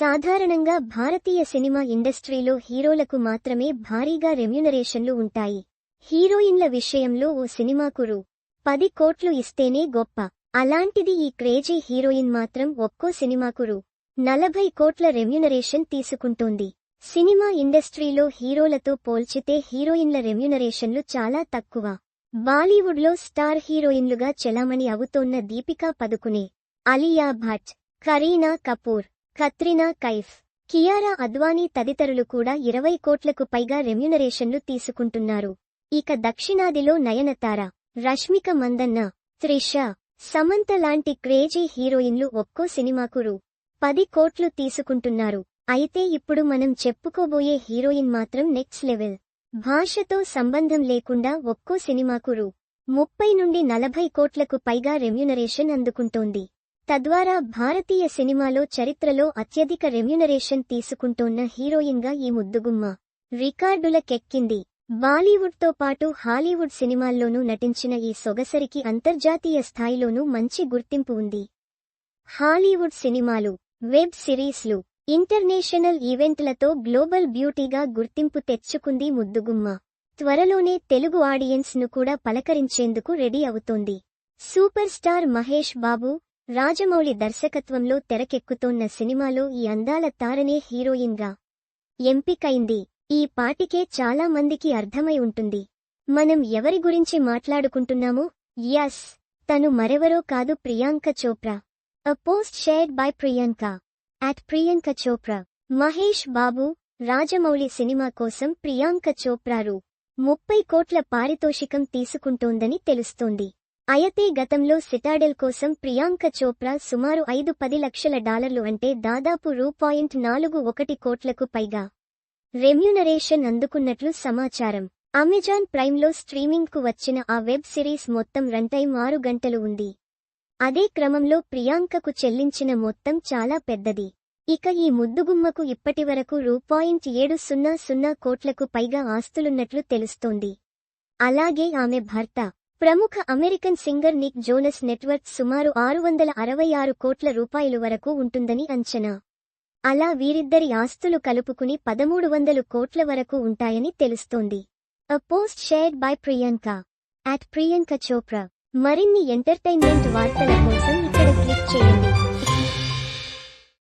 సాధారణంగా భారతీయ సినిమా ఇండస్ట్రీలో హీరోలకు మాత్రమే భారీగా రెమ్యునరేషన్లు ఉంటాయి. హీరోయిన్ల విషయంలో ఓ సినిమాకు రూ. పది కోట్లు ఇస్తేనే గొప్ప. అలాంటిది ఈ క్రేజీ హీరోయిన్ మాత్రం ఒక్కో సినిమాకు రూ. నలభై కోట్ల రెమ్యునరేషన్ తీసుకుంటోంది. సినిమా ఇండస్ట్రీలో హీరోలతో పోల్చితే హీరోయిన్ల రెమ్యునరేషన్లు చాలా తక్కువ. బాలీవుడ్లో స్టార్ హీరోయిన్లుగా చెలామణి అవుతోన్న దీపికా పదుకునే అలియా భట్ కరీనా కపూర్ కత్రినా కైఫ్. కియారా అద్వానీ తదితరులు కూడా ఇరవై కోట్లకు పైగా రెమ్యునరేషన్లు తీసుకుంటున్నారు. ఇక దక్షిణాదిలో నయనతార రష్మిక మందన్న త్రిష సమంత లాంటి క్రేజీ హీరోయిన్లు ఒక్కో సినిమాకు రూ. పది కోట్లు తీసుకుంటున్నారు. అయితే ఇప్పుడు మనం చెప్పుకోబోయే హీరోయిన్ మాత్రం నెక్స్ట్ లెవెల్. భాషతో సంబంధం లేకుండా ఒక్కో సినిమాకు రూ. ముప్పై నుండి నలభై కోట్లకు పైగా రెమ్యునరేషన్ అందుకుంటోంది. తద్వారా భారతీయ సినిమాలో చరిత్రలో అత్యధిక రెమ్యునరేషన్ తీసుకుంటోన్న హీరోయిన్గా ఈ ముద్దుగుమ్మ రికార్డులకెక్కింది బాలీవుడ్తో పాటు హాలీవుడ్ సినిమాల్లోనూ నటించిన ఈ సొగసరికి అంతర్జాతీయ స్థాయిలోనూ మంచి గుర్తింపు ఉంది. హాలీవుడ్ సినిమాలు వెబ్ సిరీస్లు ఇంటర్నేషనల్ ఈవెంట్లతో గ్లోబల్ బ్యూటీగా గుర్తింపు తెచ్చుకుంది ముద్దుగుమ్మ. త్వరలోనే తెలుగు ఆడియన్స్ను కూడా పలకరించేందుకు రెడీ అవుతోంది. సూపర్ స్టార్ మహేష్ బాబు రాజమౌళి దర్శకత్వంలో తెరకెక్కుతోన్న సినిమాలో ఈ అందాల తారనే హీరోయిన్గా ఎంపికైంది. ఈ పాటికే చాలా మందికి అర్థమై ఉంటుంది. మనం ఎవరి గురించి మాట్లాడుకుంటున్నామో? యస్ తను మరెవరో కాదు Priyanka Chopra. A post shared by Priyanka. At Priyanka Chopra. Mahesh Babu Rajamouli cinema కోసం ప్రియాంక చోప్రారు ముప్పై కోట్ల పారితోషికం తీసుకుంటోందని తెలుస్తోంది. అయతే గతంలో సిటాడెల్ కోసం ప్రియాంక చోప్రా సుమారు ఐదు పది లక్షల డాలర్లు అంటే దాదాపు రూ పాయింట్ నాలుగు ఒకటి కోట్లకు పైగా. రెమ్యునరేషన్ అందుకున్నట్లు సమాచారం. అమెజాన్ ప్రైమ్లో స్ట్రీమింగ్కు వచ్చిన ఆ వెబ్ సిరీస్ మొత్తం రన్టైం ఆరు గంటలు ఉంది. అదే క్రమంలో ప్రియాంకకు చెల్లించిన మొత్తం చాలా పెద్దది. ఇక ఈ ముద్దుగుమ్మకు ఇప్పటివరకు రూ పాయింట్ ఏడు సున్నా సున్నా కోట్లకు పైగా ఆస్తులున్నట్లు తెలుస్తోంది. అలాగే ఆమె భర్త ప్రముఖ American singer Nick Jonas net worth సుమారు ఆరు వందల అరవై ఆరు కోట్ల రూపాయలు వరకు ఉంటుందని అంచనా. అలా వీరిద్దరి ఆస్తులు కలుపుకుని పదమూడు వందలు కోట్ల వరకు ఉంటాయని తెలుస్తోంది. A post shared by Priyanka at Priyanka Chopra మరిన్ని ఎంటర్టైన్మెంట్ వార్తల కోసం ఇక్కడ క్లిక్ చేయండి.